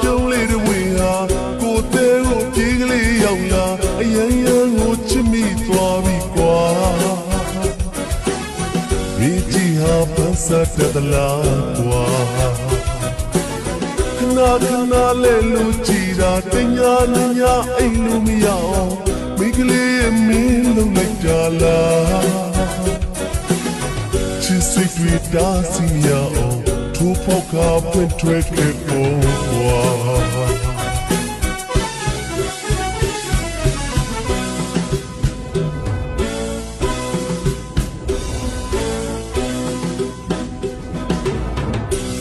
ပြုံးလေးတွေဝင်ဟာကိုယ်သေးကိုပြေးကလေးရောက်လာအယံယံကိုချစ်မိသွားပြီကွာမိကြီးဟာပန်းစားတဲ့တလားကွာခဏခဏလဲလူကြည်တာတညာညညာအိမ်လူမရအောင်မိကလေးရဲ့မင်းလုံးလိုက်ကြလားချစ်စိတ်တွေတားစီရအောင် ထိုးဖောက်ကပွင့်ထွက်ခဲ့ပေါ်ကွာ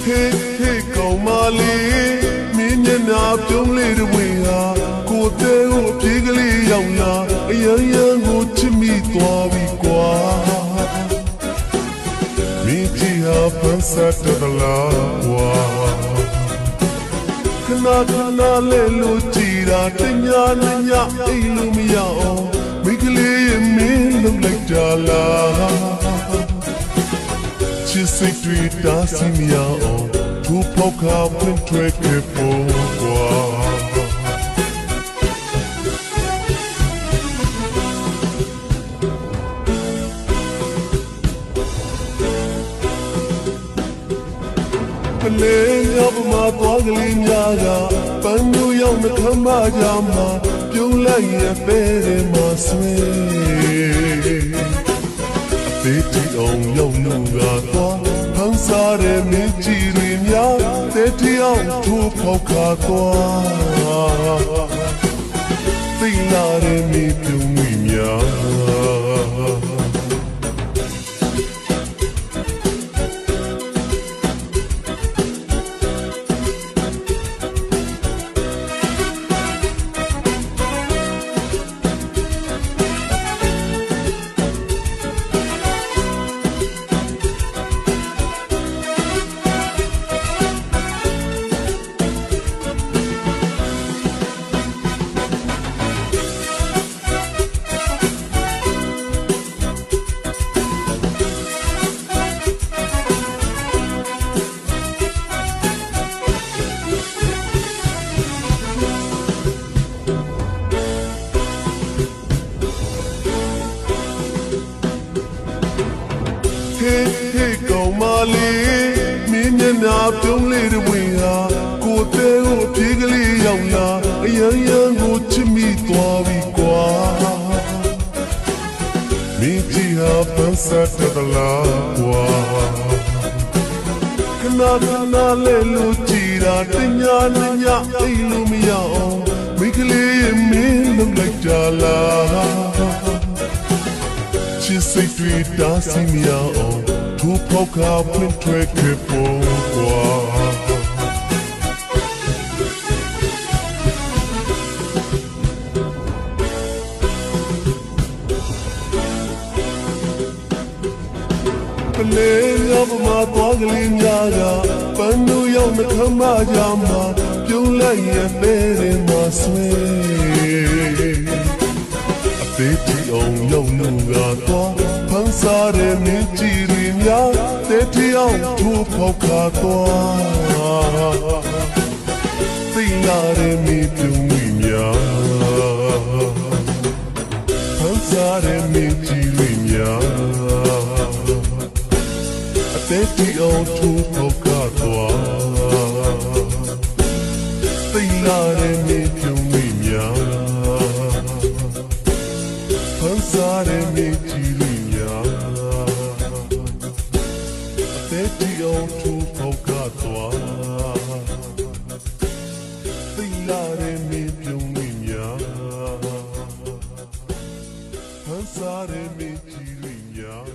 ဟေးဟေးကောင်မလေးမင်းမျက်နှာပြုံးလေးတွေဝင်ဟာကိုယ်တဲ့ကိုအပြေးကလေးရောက်လာအယံယံကိုချစ်မိသွားပြီ ကြီးဟာပန်းစားတဲ့လားကွာခဏခဏလဲလို့ကြည်တာတညာညညာအိမ်လို့မရအောင်မိကလေးရဲ့မင်းလုံးလိုက်တာလားချစ်စိတ်တွေတားစီမရအောင်သူဖောက်ခါပွင့်ထွက်ခဲ့ပေါ်ကွာ ရောက်မှာသွားကလေးများကပန်းလူရောက်နှခမ်းမကြမှာပြုံးလိုက်ရပဲတယ်မဆွေအသေးတီအောင်ရောက်လူကသွားဖန်စားတဲ့မင်းကြီးတွေများတဲ့တီအောင်ထိုးဖောက်ခါသွားသိလာတဲ့မင်းပြုံးမိများ ဟေးဟေးကောင်မလေးမင်းမျက်နှာပြုံးလေးတွေဝင်ဟာကိုယ်သေးကိုပြေးကလေးရောက်လာအယံယံကိုချစ်မိသွားပြီကွာမင်းကြီးဟာပန်းစားတဲ့လားကွာခဏခဏလဲလို့ကြည်တာတညာညညာအိမ်လို့မရအောင်မိကလေးရဲ့မင်းလုံးလိုက်တာလားချစ်စိ တ်တွေတားစီမရအောင်သူဖောက်ခါဖွင့်ထွက်ခဲ့ပေါ်ကွာပလေရောက်မှာသွားကလေးများကပန်းလူရောက်နှခမ်းမကြမှာပြုံးလိုက်ရပဲတယ်မဆွေအသေးတီအောင်ရောက်လူကတော့ဖန် စားတဲ့မင်းကြီးတွေများတဲ့တီအောင်ထိုးဖောက်ခါတော့သိလာတဲ့မင်းပြုံးမိများဖန်စားတဲ့မင်းကြီးတွေများအသေးတီအောင်ထိုးဖောက်ခါတော့သိလာတဲ့မင်းပြုံးမိများဖန်စားတဲ့ သွားသိလာတဲ့မိပြုံးမိများဖန်စားတဲ့မိကြီးလူများ